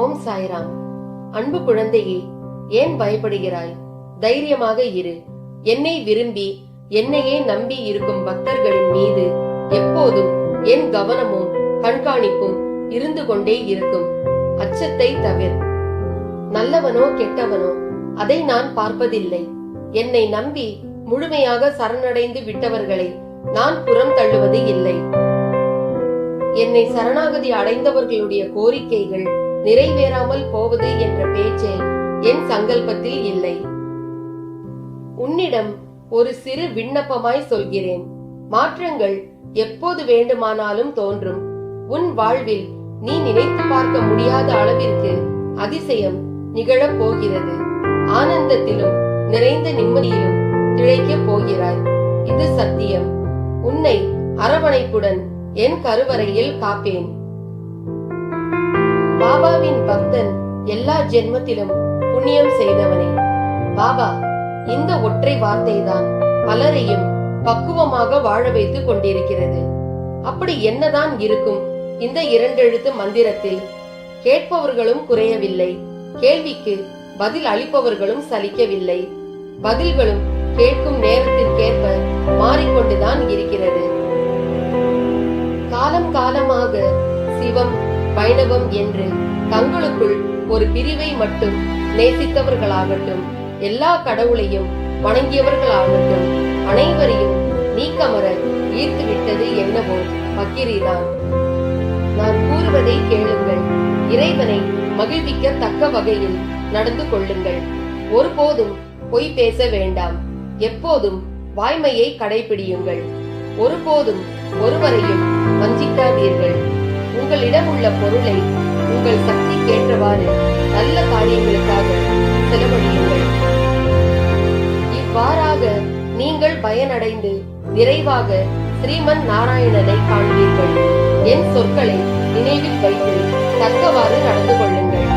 ஓம் சாய்ராம். அன்பு குழந்தையே ஏன் பயப்படுகிறாய்? தைரியமாக இரு. என்னை விரும்பி என்னையே நம்பி இருக்கும் பக்தர்களின் மீது எப்போதும் என் கவனமும் கண்காணிப்பும் இருந்து கொண்டே இருக்கும். அச்சத்தை தவிர. நல்லவனோ கெட்டவனோ அதை நான் பார்ப்பதில்லை. என்னை நம்பி முழுமையாக சரணடைந்து விட்டவர்களை நான் புறம் தள்ளுவது இல்லை. என்னை சரணாகதி அடைந்தவர்களுடைய கோரிக்கைகள் நிறைவேறாமல் போவது என்ற பேச்சே என் சங்கல்பத்தில் இல்லை. உன்னிடம் ஒரு சிறு விண்ணப்பமாய் சொல்கிறேன். மாற்றங்கள் எப்போது வேண்டுமானாலும் தோன்றும். உன் வாழ்வில் நீ நினைத்து பார்க்க முடியாத அளவிற்கு அதிசயம் நிகழப் போகிறது. ஆனந்தத்திலும் நிறைந்த நிம்மதியிலும் திளைக்கப் போகிறாய். இது சத்தியம். உன்னை அரவணைப்புடன் என் கருவறையில் காப்பேன். பாபாவின் பக்தன் எல்லா ஜென்மத்திலும் புண்ணியம் செய்தவனே. பாபா இந்த ஒற்றை வார்த்தைதான் பலரையும் பக்குவமாக வாழ வைத்துக் கொண்டிருக்கிறது. அப்படி என்னதான் இருக்கும் இந்த இரண்டெழுத்து மந்திரத்தில்? கேட்பவர்களும் குறையவில்லை கேள்விக்கு பதில் அளிப்பவர்களும் சலிக்கவில்லை பதில்களும் கேட்கும் நேரத்திற்கேற்ப மாறிக்கொண்டுதான் இருக்கிறது. காலம் காலமாக சிவம் வைணவம் என்று தங்களுக்குள் ஒரு பிரிவை மட்டும் நேசித்தவர்களாகட்டும் எல்லா கடவுளையும் வணங்கியவர்களாகட்டும் அனைவரையும் நீக்கமர ஈர்த்து விட்டது என்னவோ பக்கிரிதான். நான் கூறுவதை கேளுங்கள். இறைவனை மகிழ்விக்க தக்க வகையில் நடந்து கொள்ளுங்கள். ஒருபோதும் பொய் பேச வேண்டாம். எப்போதும் வாய்மையை கடைபிடியுங்கள். ஒருபோதும் ஒருவரையும் வஞ்சிக்காதீர்கள். உங்களிடம் உள்ள பொருளை உங்கள் சக்திக்கேற்றவாறு நல்ல காரியங்களுக்காக செலவழியுங்கள். இவ்வாறாக நீங்கள் பயனடைந்து நிறைவாக ஸ்ரீமன் நாராயணனை காண்பீர்கள். என் சொற்களை நினைவில் வைத்து தக்கவாறு நடந்து கொள்ளுங்கள்.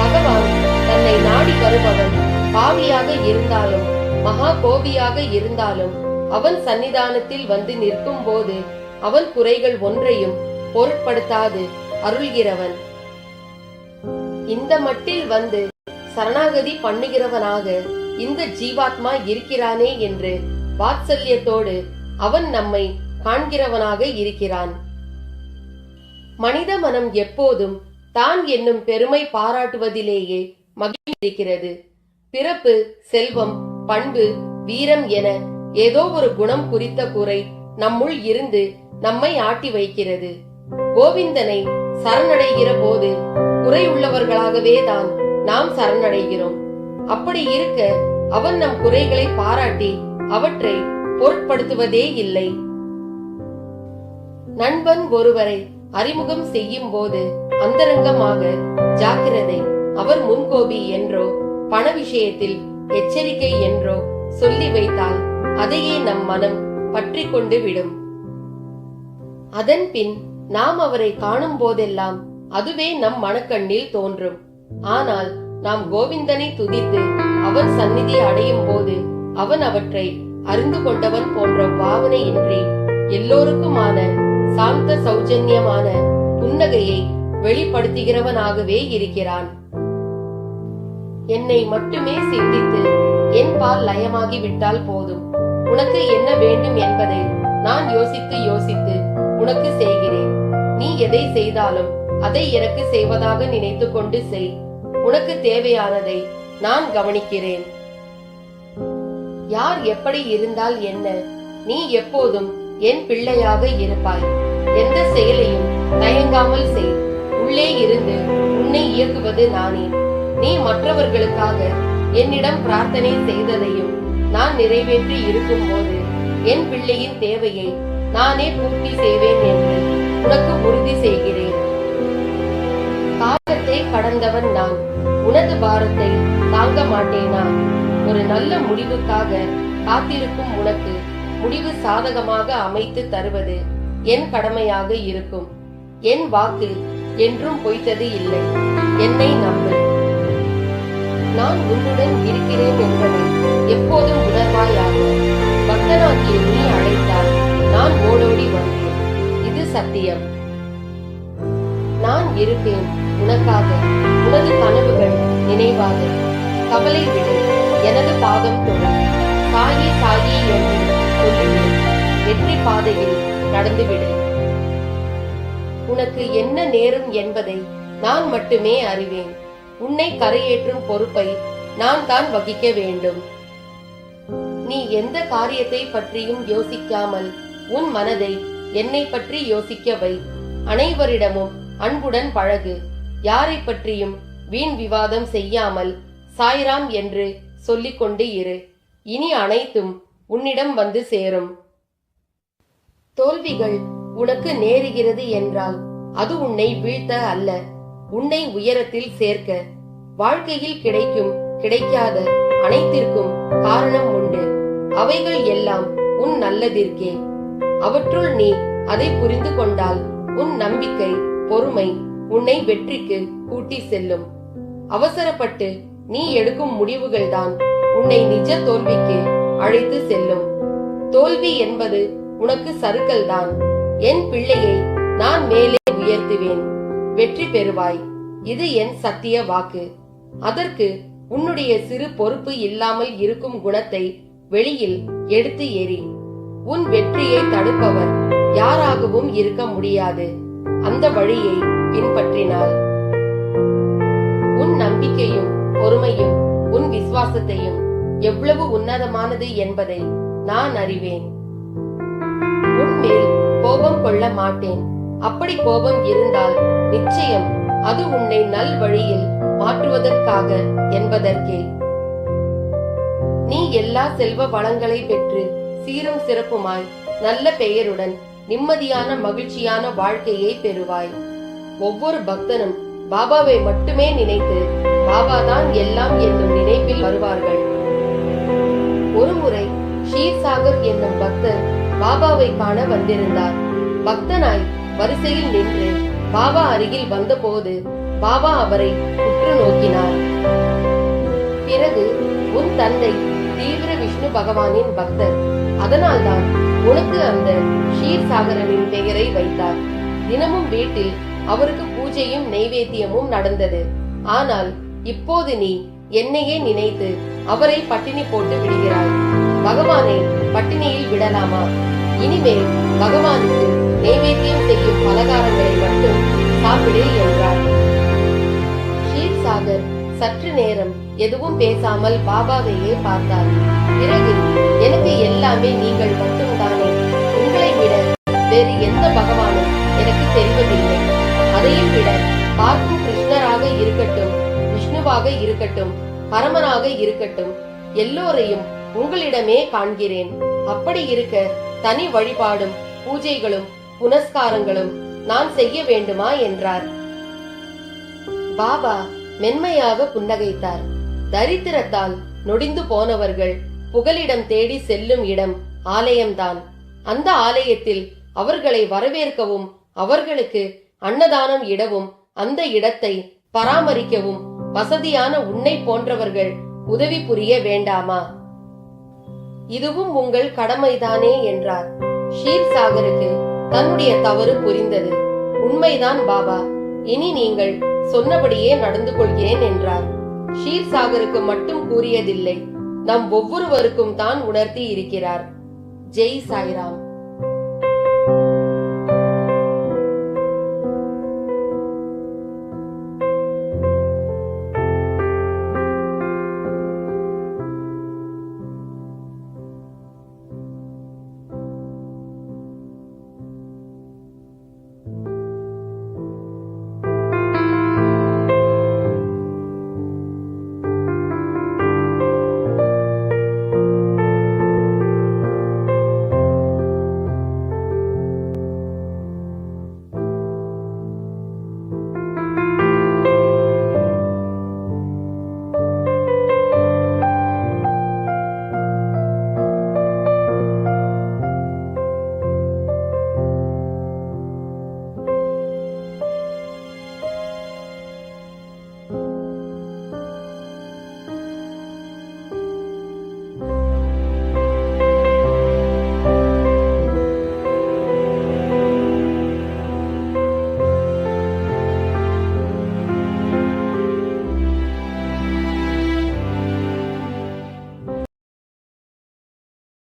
பகவான் தன்னை நாடி வருபவன் பாவியாக இருந்தாலும் மகா கோபியாக இருந்தாலும் அவன் சன்னிதானத்தில் வந்து நிற்கும் போது அவன் குறைகள் ஒன்றையும் பொருட்படுத்தாது அருள்கிறவன். இந்த மட்டில் வந்து சரணாகதி பண்ணுகிறவனாக இந்த ஜீவாத்மா இருக்கிறானே என்று வாத்சல்யத்தோடு அவன் நம்மை காண்கிறவனாக இருக்கிறான். மனித மனம் எப்போதும் தான் என்னும் பெருமை பாராட்டுவதிலேயே மகிழ்ந்திருக்கிறது. பிறப்பு செல்வம் பண்பு வீரம் என ஏதோ ஒரு குணம் குறித்த குறை நம்முள் இருந்து நம்மை ஆட்டி வைக்கிறது. கோவிந்தனை சரணடைகிற போது குறை உள்ளவர்களாகவே தான் நாம் சரணடைகிறோம். அப்படி இருக்க அவன் நம் குறைகளை பாராட்டி அவற்றை பொருட்படுத்துவதே இல்லை. நண்பன் ஒருவரை அறிமுகம் செய்யும் போது அந்தரங்கமாக ஜாக்கிரதை அவர் முன்கோபி என்றோ பண விஷயத்தில் எச்சரிக்கை என்றோ சொல்லி வைத்தால் அதையே நம் மனம் பற்றி கொண்டு விடும். அதன் பின் நாம் அவரை காணும் போதெல்லாம் அதுவே நம் மனக்கண்ணில் தோன்றும். ஆனால் நாம் கோவிந்தனை துதித்து அவன் சந்நிதி அடையும் போது அவன் அவற்றை அறிந்து கொண்டவன் போன்ற பாவனையின்றி எல்லோருக்குமான சாந்த சௌஜன்யமான புன்னகையை வெளிப்படுத்துகிறவனாகவே இருக்கிறான். என்னை மட்டுமே சிந்தித்து என் பால் லயமாகி விட்டால் போதும். உனக்கு என்ன வேண்டும் என்பதை நான் யோசித்து யோசித்து உனக்கு செய்கிறேன். நீ எதை செய்தாலும் அதை எனக்கு செய்வதாக நினைத்து கொண்டு செய். உனக்கு தேவையானதை நான் கவனிக்கிறேன். யார் எப்படி இருந்தால் என்ன? நீ எப்போதும் என் பிள்ளையாக இருப்பாய். எந்த செயலையும் தயங்காமல் செய். உள்ளே இருந்து உன்னை இயக்குவது நானே. நீ மற்றவர்களுக்காக என்னிடம் பிரார்த்தனை செய்ததையும் நான் நிறைவேற்றி இருக்கும் போது என் பிள்ளையின் தேவையை நானே பூர்த்தி செய்வேன் என்று உனக்கு உறுதி செய்கிறேன். காலத்தை கடந்தவன் நான். உனது பாரத்தை தாங்க மாட்டேனா ஒரு நல்ல முடிவுக்காக காத்திருக்கும் உனக்கு முடிவு சாதகமாக அமைத்து தருவது என் கடமையாக இருக்கும். என் வாக்கு என்றும் பொய்த்தது இல்லை. என்னை நம்பு. நான் உன்னுடன் இருக்கிறேன் என்பதை எப்போதும் உணர்வாயாக. பக்தனாகிய நீ நான் ஓடோடி வந்தேன். இது சத்தியம். நான் இருப்பேன் உனக்காக. உனது கனவுகள் நினைவாக. கவலை விடு. எனது பாதம் தொடு. சாயி சாயி என்று சொல்லிவிடு வெற்றி பாதையில் நடந்துவிடு. உனக்கு என்ன நேரும் என்பதை நான் மட்டுமே அறிவேன். உன்னை கரையேற்றும் பொறுப்பை நான் தான் வகிக்க வேண்டும். நீ எந்த காரியத்தை பற்றியும் யோசிக்காமல் உன் மனதை என்னை பற்றி யோசிக்க வை. அனைவரிடமும் அன்புடன் பழகு. யாரை பற்றியும் வீண் விவாதம் செய்யாமல் சாய்ராம் என்று சொல்லிக் கொண்டு இரு. இனி அனைத்தும் உன்னிடம் வந்து சேரும். தோல்விகள் உனக்கு நேருகிறது என்றால் அது உன்னை வீழ்த்த அல்ல. உன்னை உயரத்தில் சேர்க்க. வாழ்க்கையில் கிடைக்கும் கிடைக்காத அனைத்திற்கும் காரணம் உண்டு. அவைகள் எல்லாம் உன் நல்லதிற்கே. அவற்றுள் நீ அதை புரிந்து கொண்டால் உன் நம்பிக்கை பொறுமை உன்னை வெற்றிக்கு கூட்டி செல்லும். அவசரப்பட்டு நீ எடுக்கும் முடிவுகள்தான் உன்னை நிஜ தோல்விக்கு அழைத்து செல்லும். தோல்வி என்பது உனக்கு சறுக்கல் தான் என் பிள்ளையை நான் மேலே உயர்த்துவேன். வெற்றி பெறுவாய். இது என் சத்திய வாக்கு. அதற்கு உன்னுடைய சிறு பொறுப்பு இல்லாமல் இருக்கும் குணத்தை வெளியில் எடுத்து எறி உன் வெற்றியை தடுப்பவர் யாராகவும் இருக்க முடியாது. அந்த வழியை பின்பற்றினால். உன் நம்பிக்கையும் பொறுமையும் உன் விசுவாசத்தையும் எவ்வளவு உன்னதமானது என்பதை நான் அறிவேன். உன்மேல் கோபம் கொள்ள மாட்டேன். அப்படி கோபம் இருந்தால் நிச்சயம் அது உன்னை நல் வழியில் மாற்றுவதற்காக என்பதற்கே. நீ எல்லா செல்வ வளங்களை பெற்று சீரும் சிறப்புமாய் நல்ல பெயருடன் நிம்மதியான மகிழ்ச்சியான வாழ்க்கையை பெறுவாய். ஒவ்வொரு பக்தனும் பாபாவை மட்டுமே நினைத்து பாபா தான் எல்லாம் என்னும் நினைப்பில் வருவார்கள். ஒருமுறை ஷீர் சாகர் என்னும் பக்தர் பாபாவை காண வந்திருந்தார். பக்தனாய் வரிசையில் நின்று பாபா அருகில் வந்தபோது பாபா அவரை உற்று நோக்கினார். பிறகு உன் தந்தை தீவிர விஷ்ணு பகவானின் பக்தர். அதனால்தான் உனக்கு அந்த ஷீர்சாகரனின் பெயரை வைத்தார். தினமும் வீட்டில் அவருக்கு பூஜையும் நெய்வேத்தியமும் நடந்தது. ஆனால் இப்போது நீ என்னையே நினைத்து அவரை பட்டினி போட்டு விடுகிறாய். பகவானை பட்டினியில் விடலாமா? இனிமேல் பகவானுக்கு நைவேத்தியம் செய்யும் பலகாரங்களை மட்டும் சாப்பிடு என்றார். ஷீர்சாகர் சற்று நேரம் எதுவும் பேசாமல் பாபாவையே பார்த்தார். பிறகு எனக்கு எல்லாமே நீங்கள் மட்டும்தானே. உங்களை விட வேறு எந்த பகவானும் எனக்கு தெரிவதில்லை. அதையும் விட பார்க்கும் கிருஷ்ணராக இருக்கட்டும் விஷ்ணுவாக இருக்கட்டும் பரமனாக இருக்கட்டும் எல்லோரையும் உங்களிடமே காண்கிறேன். அப்படி இருக்க தனி வழிபாடும் பூஜைகளும் புனஸ்காரங்களும் நான் செய்ய வேண்டுமா? என்றார். பாபா மென்மையாக புன்னகைத்தார். தரித்திரத்தால் நொடிந்து போனவர்கள் புகலிடம் தேடி செல்லும் இடம் ஆலயம்தான். அந்த ஆலயத்தில் அவர்களை வரவேற்கவும் அவர்களுக்கு அன்னதானம் இடவும் அந்த இடத்தை பராமரிக்கவும் வசதியான உன்னை போன்றவர்கள் உதவி புரிய வேண்டாமா? இதுவும் உங்கள் கடமைதானே என்றார். ஷீர்சாகருக்கு தன்னுடைய தவறு புரிந்தது. உண்மைதான் பாபா. இனி நீங்கள் சொன்னபடியே நடந்து கொள்கிறேன் என்றார். ஷீர்சாகருக்கு மட்டும் கூறியதில்லை. நம் ஒவ்வொருவருக்கும் தான் உணர்த்தி இருக்கிறார். ஜெய் சாய்ராம்.